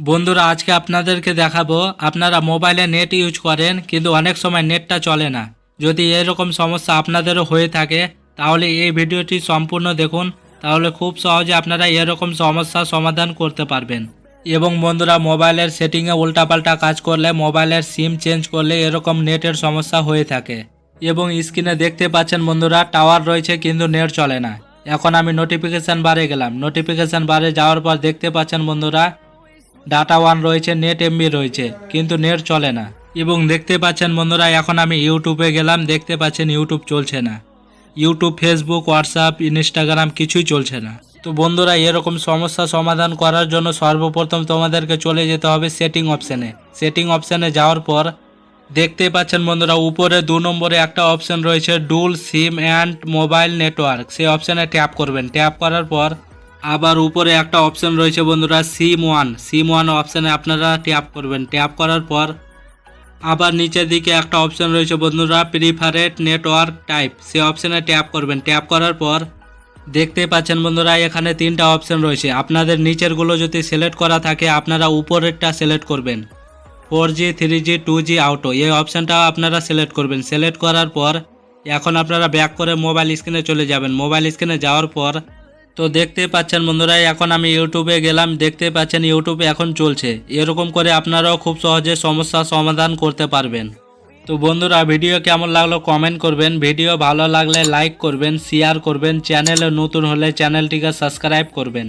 বন্ধুরা, আজকে আপনাদেরকে দেখাবো, আপনারা মোবাইলে নেট ইউজ করেন, কিন্তু অনেক সময় নেটটা চলে না। যদি এরকম সমস্যা আপনাদেরও হয়ে থাকে, তাহলে এই ভিডিওটি সম্পূর্ণ দেখুন, তাহলে খুব সহজে আপনারা এরকম সমস্যার সমাধান করতে পারবেন। এবং বন্ধুরা, মোবাইলের সেটিংয়ে উল্টাপাল্টা কাজ করলে, মোবাইলের সিম চেঞ্জ করলে এরকম নেটের সমস্যা হয়ে থাকে। এবং স্ক্রিনে দেখতে পাচ্ছেন বন্ধুরা, টাওয়ার রয়েছে, কিন্তু নেট চলে না। এখন আমি নোটিফিকেশান বারে গেলাম। নোটিফিকেশান বারে যাওয়ার পর দেখতে পাচ্ছেন বন্ধুরা ডাটা ওয়ান রয়েছে, নেট এমবি রয়েছে, কিন্তু নেট চলে না। এবং দেখতে পাচ্ছেন বন্ধুরা, এখন আমি ইউটিউবে গেলাম, দেখতে পাচ্ছেন ইউটিউব চলছে না। ইউটিউব, ফেসবুক, হোয়াটসঅ্যাপ, ইনস্টাগ্রাম কিছুই চলছে না। তো বন্ধুরা, এরকম সমস্যা সমাধান করার জন্য সর্বপ্রথম তোমাদেরকে চলে যেতে হবে সেটিং অপশানে। সেটিং অপশানে যাওয়ার পর দেখতে পাচ্ছেন বন্ধুরা, উপরে দু নম্বরে একটা অপশান রয়েছে, dual, sim and mobile network. সেই অপশানে ট্যাপ করবেন। ট্যাপ করার পর আবার উপরে একটা অপশন রয়েছে বন্ধুরা সিম ওয়ান সিম ওয়ান অপশানে আপনারা ট্যাপ করবেন। ট্যাপ করার পর আবার নিচের দিকে একটা অপশন রয়েছে বন্ধুরা প্রিফারেড নেটওয়ার্ক টাইপ সে অপশানে ট্যাপ করবেন। ট্যাপ করার পর দেখতে পাচ্ছেন বন্ধুরা, এখানে তিনটা অপশন রয়েছে। আপনাদের নিচেরগুলো যদি সিলেক্ট করা থাকে, আপনারা উপরেরটা সিলেক্ট করবেন। Four G three G two G auto এই অপশানটা আপনারা সিলেক্ট করবেন। সিলেক্ট করার পর এখন আপনারা ব্যাক করে মোবাইল স্ক্রিনে চলে যাবেন। মোবাইল স্ক্রিনে যাওয়ার পর তো দেখতে পাচ্ছেন বন্ধুরা, এখন আমি ইউটিউবে গেলাম, দেখতে পাচ্ছেন ইউটিউবে এখন চলছে। এরকম করে আপনারাও খুব সহজে সমস্যার সমাধান করতে পারবেন। তো বন্ধুরা, ভিডিও কেমন লাগল কমেন্ট করবেন। ভিডিও ভালো লাগলে লাইক করবেন শেয়ার করবেন। চ্যানেলে নতুন হলে চ্যানেলটিকে সাবস্ক্রাইব করবেন।